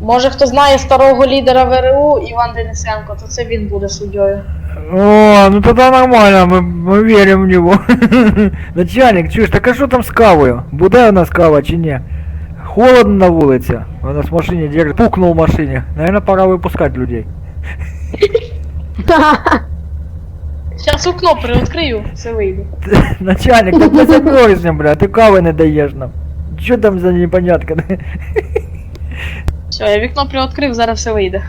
Може хто знає старого лідера ВРУ Іван Денисенко, то це він буде суддєю. О, ну тогда нормально, мы, мы верим в него. Начальник, чуєш, так а що там з кавою? Буде у нас кава чи ні? Холодно на вулиці. У нас в машині держит. Пукнул в машині. Наверное, пора випускати людей. Зараз окно привідкрию, все вийде. Начальник, так ти закроєшся, бля, ти кави не даєш нам. Що там за непонятка? Все, я вікно привідкрив, зараз все вийде.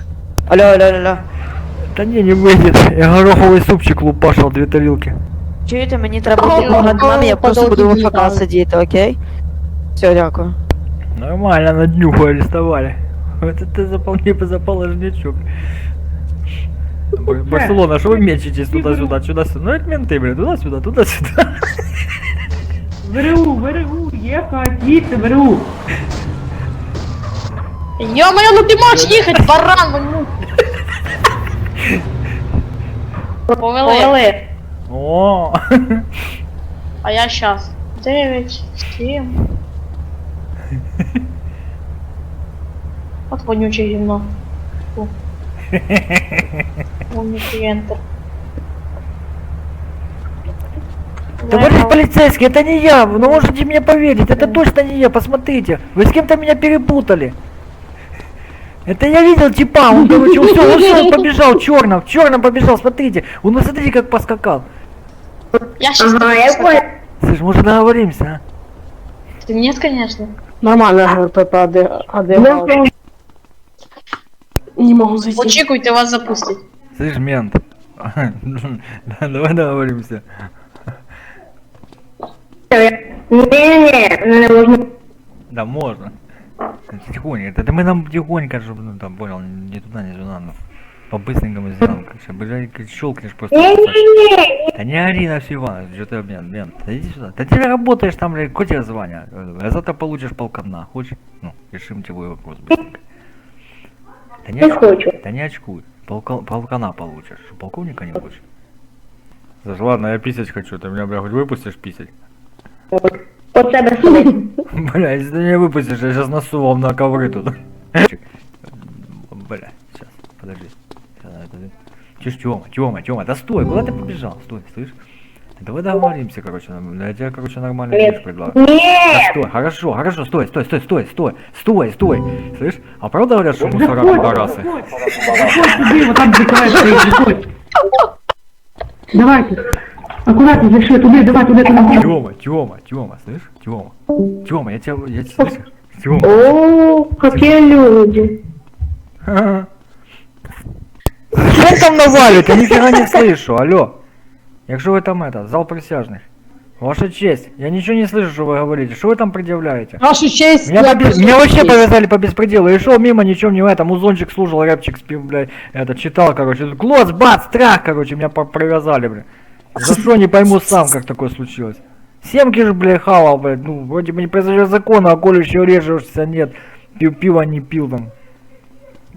Алло, алло, алло. Та ні, не вийде. Я гороховий супчик лупашив дві тарілки. Чуєте, мені треба Алло, йти над нами, я алло, просто буду в подолги АФК літали. сидіти, окей? Все, дякую. Нормально, на днюху арестовали. Это ты запал, не запал ожнячок. Бар- Барселона, что вы мечетесь туда-сюда, сюда-сюда? Ну это менты, блин, туда-сюда, туда-сюда. ВРУ, ВРУ, є хотіти, ВРУ. Йо-моє, ну ти можеш їхати, баран, ну. Повели. О, А я щас. 9, 7. От вонюче гімно. Фу. Вонючий ентер. Товарищ полицейский, это не я, ну можете мне поверить, это точно не я, посмотрите. Вы с кем-то меня перепутали. Это я видел типа, он, короче, все, все, он побежал, черным, в черном побежал, смотрите. Он, ну смотрите, как поскакал. Я щас Ага, я понял. Слышь, может договоримся, а? Ты нет, конечно. Нормально, ГПП, а де, а де Гал? Не можу зайти. Очікуйте, вас запустять. Слышь, мент. Да, Давай договоримся. Не-не-не, не можна. Да, можно. Тихонько. Это мы нам тихонько, чтобы, ну там, понял, не туда, не сюда, ну. По-быстренькому сделаем. Короче, блядь, щелкнешь просто. Да не ори на всю Ивана, что ты, блин, блин, да иди сюда. Да ты работаешь там, блядь, какое тебе звание? А завтра получишь полкана, хочешь? Ну, решим твой вопрос быстренько. Да не хочу. да не очкуй. Полка- полкана получишь, полковника не хочешь? Слушай, ладно, я писать хочу, ты меня, бля, хоть выпустишь писать? По себе сидить. Бля, если ты не выпустишь, я сейчас носу вам на ковры тут. Бля, сейчас, подожди. Чушь, Тёма, Тёма, Тёма, да стой, куда ты побежал? Стой, слышь? Давай договоримся, короче, я тебе, короче, нормальную вещь Нет. предлагаю. Да Нет. стой, хорошо, хорошо, стой, стой, стой, стой, стой, стой, стой, слышь? А правда говорят, что мусора пидорасы? Заходь туди, вот там стоїть, заходь. Давайте. Аккуратно зайшли туди, давай туди, туди. Тёма, Тёма, Тёма, слышь? Тёма, Тёма, я тебя, я тебя, слышишь? Тёма. О, какие люди. Что вы там навалите? Я нифига не слышу, алло. Якщо ви там это, зал присяжных. Ваша честь, я ничего не слышу, что вы говорите. Что вы там предъявляете? Вашу честь, Меня, по меня вообще повязали по беспределу. Я шел мимо, ничего не в этом. Музончик слушал, рэпчик спил, блядь. Это читал, короче. Глоц, бац, страх, короче, меня по- привязали, блядь. За что не пойму сам, как такое случилось. Семки же, блядь, хавал, блядь. Ну, вроде бы не произойдет закона, а коли еще режешься, нет. Пил, пива не пил там.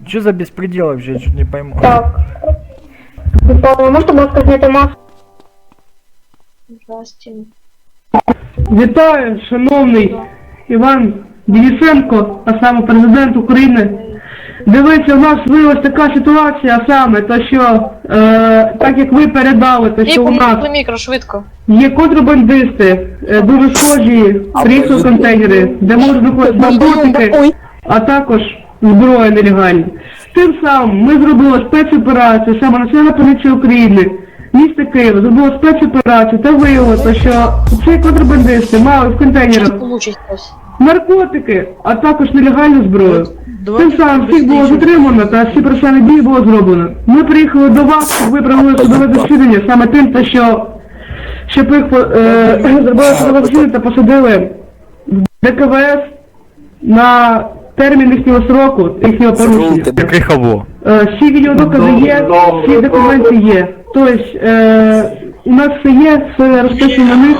Что за беспредел вообще, я чуть не пойму. Так. Павло, можете, будь ласка, зняти маску? Здрасте. Вітаю, шановний Іван Денисенко, а саме президент України. Дивіться, у нас виявилася така ситуація, саме, то що, е, так як ви передали, то що у нас мікро, швидко. є контрабандисти, е, дуже схожі приїхали контейнери, де можуть знаходитися наркотики, а також зброя нелегальна. Тим самим ми зробили спецоперацію, саме Національна поліція України, місто Києва, зробила спецоперацію та виявилося, що ці контрабандисти мали в контейнерах Получить хтось. наркотики, а також нелегальну зброю. Тим самим всіх було затримано та всі процесуальні дії було зроблено. Ми приїхали до вас, щоб ви провели судове засідання саме тим, те, що щоб їх е, зробили судове засідання та посадили в ДКВС на термін їхнього сроку, їхнього порушення. Хаво. Е, всі відеодокази є, всі документи є. Тобто, е, у нас все є, все розписано на них.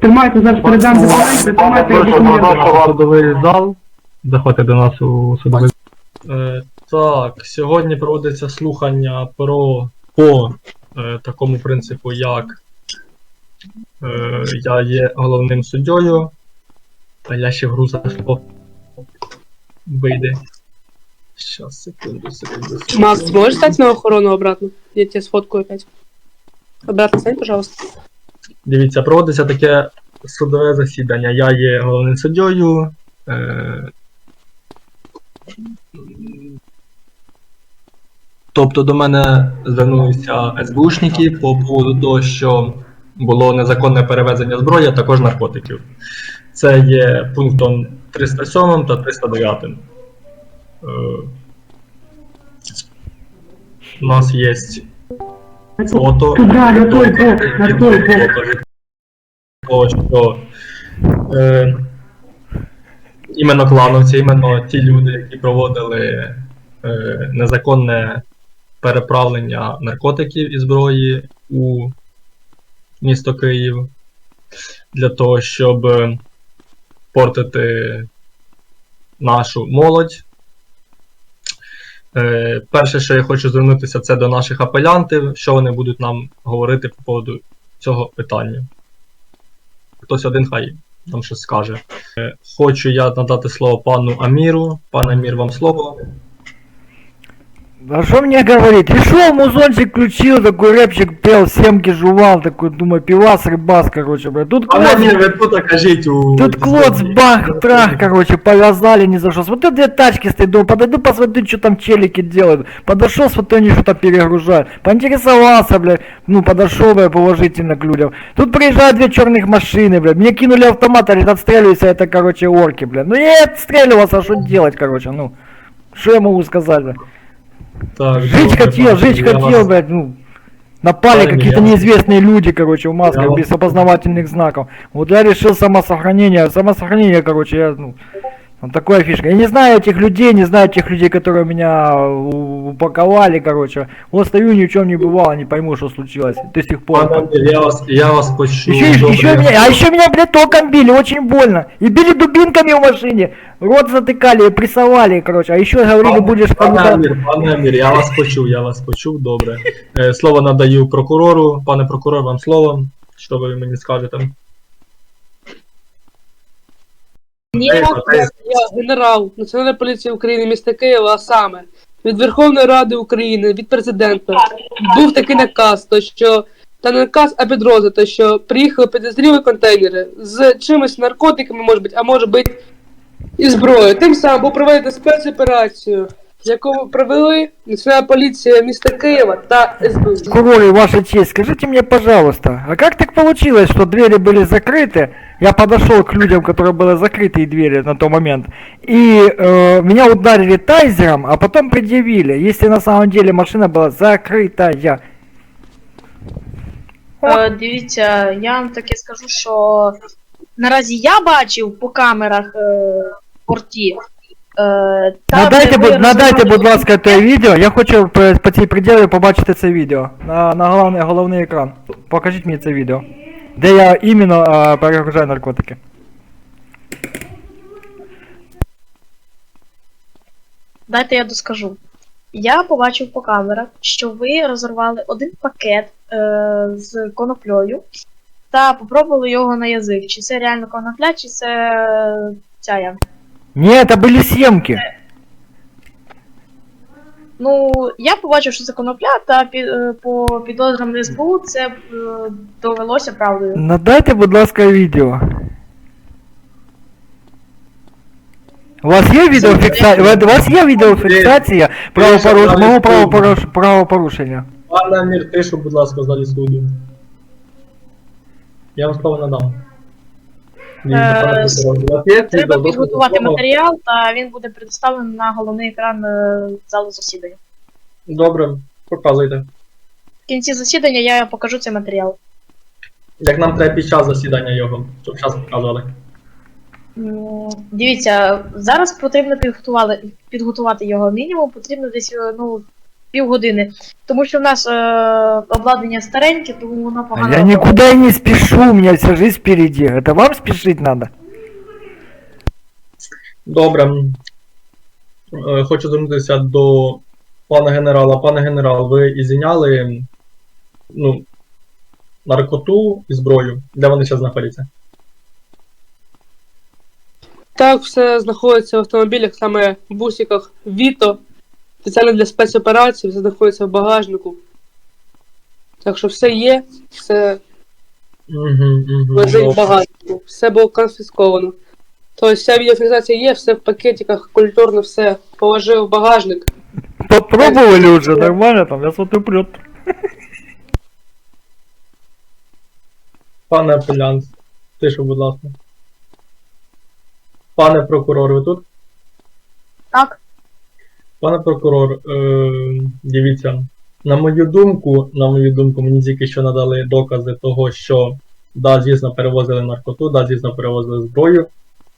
Тримайте зараз передам документи, тримайте їх документи. судовий зал. Заходьте до нас у судовий Е, так, сьогодні проводиться слухання про по е, такому принципу, як е, я є головним суддєю, та я ще гру за вийде. Щас, секунду, секунду. секунду. Макс, можешь стать на охрану обратно? Я тебе сфоткаю опять. Обратно стань, пожалуйста. Дивіться, проводиться таке судове засідання. Я є головним суддєю. Е... Тобто до мене звернулися СБУшники по поводу того, що було незаконне перевезення зброї, а також наркотиків. Це є пунктом 307 та 309. Е... У нас є фото. Того, що е, іменно клановці, іменно ті люди, які проводили е, незаконне переправлення наркотиків і зброї у місто Київ для того, щоб портити нашу молодь. Е, перше, що я хочу звернутися, це до наших апелянтів, що вони будуть нам говорити по поводу цього питання. Хтось один хай нам щось скаже. Е, Хочу я надати слово пану Аміру. Пан Амір, вам слово. А что мне говорить? Решил, музончик включил, такой рэпчик пел, семки жувал, такой, думаю, пивас, рыбас, короче, блядь. Тут клоц, ви тут кажіть у. тут клоц, бах, трах, короче, повязали, не за что. Смотрю, две тачки стоят, думаю, подойду посмотрю, что там челики делают. Подошел, смотрю, они что-то перегружают. Поинтересовался, блядь, ну, подошел, блядь, положительно к людям. Тут приезжают две черных машины, блядь, мне кинули автомат, говорит, отстреливайся, это, короче, орки, блядь. Ну, я отстреливался, а что делать, короче, ну. Что я могу сказать, блядь? Так, Жить добре, хотел, жить я хотел, вас- блядь, ну. Напали Правильно, какие-то я вас- неизвестные люди, короче, в масках, вас- без опознавательных знаков. Вот я решил самосохранение. Самосохранение, короче, я, ну, вот такая фишка. Я не знаю этих людей, не знаю тех людей, которые меня у- упаковали, короче. Вот стою, ни в чем не бывало, не пойму, что случилось до сих пор. Пане Амір, я вас, я вас почув. Еще, добре. еще меня, а еще меня, блядь, током били, очень больно. И били дубинками в машине. Рот затыкали, прессовали, короче. А еще говорили, будешь Пане кому-то... Амір, пане Амір, я вас почув, я вас почув, добре. Е, Слово надаю прокурору. Пане прокурор, вам слово. Що ви мені скажете? Ні, Тихо, тихо. Я генерал Національної поліції України міста Києва, а саме від Верховної Ради України, від президента, був такий наказ, то що та не наказ, а підрозділ, то що приїхали підозрілі контейнери з чимось наркотиками, може бути, а може бути і зброєю. Тим самим був проведено спецоперацію, яку провели Національна поліція міста Києва та СБУ. Прокуроры, ваша честь, скажите мне, пожалуйста, а как так получилось, что двери были закрыты? Я подошел к людям, которые были закрытые двери на тот момент, и э, меня ударили тайзером, а потом предъявили, если на самом деле машина была закрытая. Е, дивіться, я вам таке скажу, що наразі я бачив по камерах е, в порті. Е, там, Надайте, де ви будь, надайте, розривали будь ласка, те відео. Я хочу по, по цій пределі побачити це відео на, на головний, головний екран. Покажіть мені це відео. Де я іменно а, перегружаю наркотики. Дайте я доскажу. Я побачив по камерах, що ви розірвали один пакет е, з коноплею та попробували його на язик. Чи це реально конопля, чи це е, ця я. Ні, це були сімки. Ну, я побачив, що це конопля, та пі, е, по підозрам СБУ це е, довелося правдою. Надайте, будь ласка, відео. У вас є відеофіксація? У вас є відеофіксація правопоруш... мого правопоруш... правопорушення? Пане Амір, тишу, будь ласка, в залі суду. Я вам слово надам. Дивіться, Е, пане прокурор, у вас є Треба підготувати матеріал, та він буде предоставлений на головний екран е, залу засідання. Добре, показуйте. В кінці засідання я покажу цей матеріал. Як нам треба під час засідання його, щоб час показували. Дивіться, зараз потрібно підготувати, підготувати його мінімум, потрібно десь е, ну, півгодини. Тому що в нас е, обладнання стареньке, тому воно погано. я никуда и не спешу, у меня вся жизнь впереди. Это вам спешить надо? Добре. Е, Хочу звернутися до пана генерала. Пане генерал, ви ізіняли ну, наркоту і зброю. Де вони зараз знаходяться? Так, все знаходиться в автомобілях, саме в бусиках Віто. Спеціально для спецоперацій, все знаходиться в багажнику. Так що все є, все лежить в багажнику, все було конфісковано. Тобто вся відеофіксація є, все в пакетиках, культурно все положив в багажник. Попробовали уже, нормально там, я смотрю, прет. Пане апелянт, тишу, будь ласка. Пане прокурор, ви тут? Так, Пане прокурор, е, дивіться, на мою думку, на мою думку, мені тільки що надали докази того, що да, звісно, перевозили наркоту, да, звісно, перевозили зброю.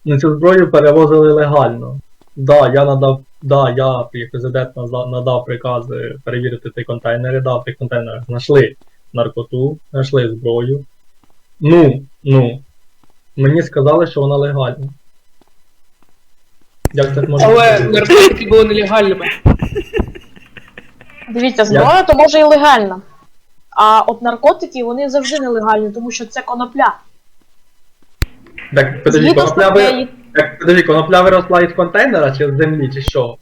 Ну цю зброю перевозили легально. Да, я надав, да, я як президент надав прикази перевірити ті контейнери, да, в тих контейнерах знайшли наркоту, знайшли зброю. Ну, ну, мені сказали, що вона легальна. Як так може Але наркотики були нелегальними. дивіться, зброя то може і легальна. А от наркотики вони завжди нелегальні, тому що це конопля. Так, подожди, конопля, ви... статей, так, подожди, конопля виросла із контейнера чи з землі, чи що?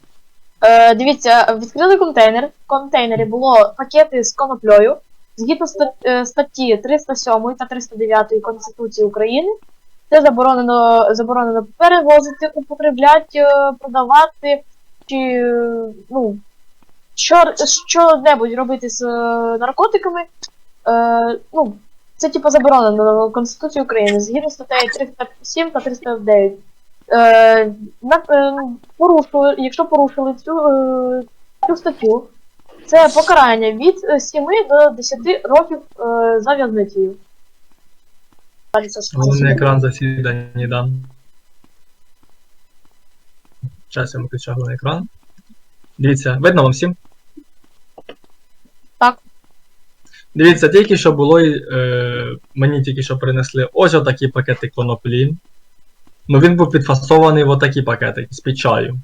Е, дивіться, відкрили контейнер. В контейнері було пакети з коноплею. Згідно ста- е, статті 307 та 309 Конституції України, це заборонено, заборонено перевозити, употребляти, е, продавати чи е, ну, що, що-небудь робити з е, наркотиками. Е, ну, це типу заборонено Конституцією України згідно статей 307 та 309. Е, на, е, порушили, якщо порушили цю, е, цю статтю, це покарання від е, 7 до 10 років е, за в'язницею. Головний екран засідання да. Зараз я виключу головний екран. Дивіться, видно вам всім? Так. Дивіться, тільки що було, е, мені тільки що принесли ось отакі пакети коноплі. Ну він був підфасований в отакі пакети з під чаю.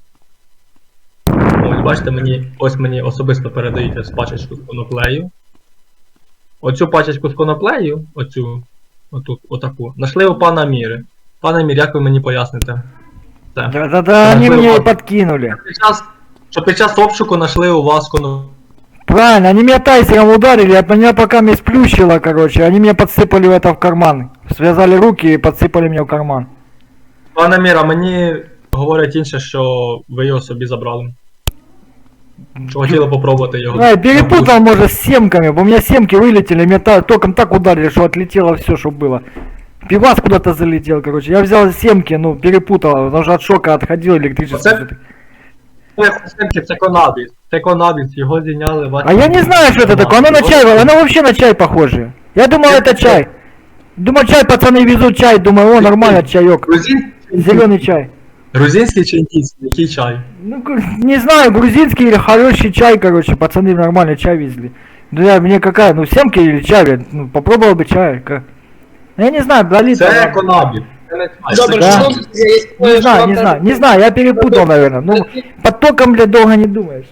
Ось, бачите, мені, ось мені особисто передають ось пачечку з коноплею. Оцю пачечку з коноплею, оцю, оту, отаку, нашли у пана Міри. Пане Мір, як ви мені поясните? Це. Да-да-да, они Нашли мне и вот- подкинули. Під час, що під час обшуку знайшли у вас коноплю. Правильно, они меня тайсером ударили, от меня пока me сплющило, короче, они меня подсыпали в это в карман. Связали руки и подсыпали мне в карман. Пане Міра, мені говорять інше, що ви його собі забрали. Що хотіли попробувати його. Ай, перепутал, может, с семками, бо у меня семки вылетели, меня та- током так ударили, что отлетело все, что было. Пивас куда-то залетел, короче. Я взял семки, ну, перепутал, потому что от шока отходил электричество. Вот Це, це конабіс. Це конабіс, його зіняли ваші. А я не знаю, что это такое, оно на чай, оно вообще на чай похоже. Я думал, это чай. Думаю, чай, пацаны везут чай, думаю, о, нормально, чаек. Грузин... Зеленый чай. Грузинський чи індійський? Який чай? Ну, не знаю, грузинский или хороший чай, короче, пацаны нормально чай везли. Ну, я, мне какая, ну, семки или чай, ну, попробовал бы чай, как. Ну, я не знаю, болит. Це там. конабіс. Це не чай. Добре, Да. сподіваюся, Не що знаю, не знаю, не знаю, я перепутал, наверное. Ну, под током, блядь, долго не думаешь.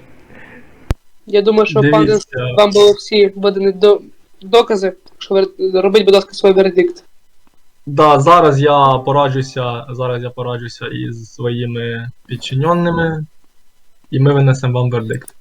Я думаю, що пан Дивіться. вам були всі видані до... докази, що ви робіть, будь ласка, свій вердикт. Да, зараз я пораджуся, зараз я пораджуся із своїми підчиненими, і ми винесемо вам вердикт.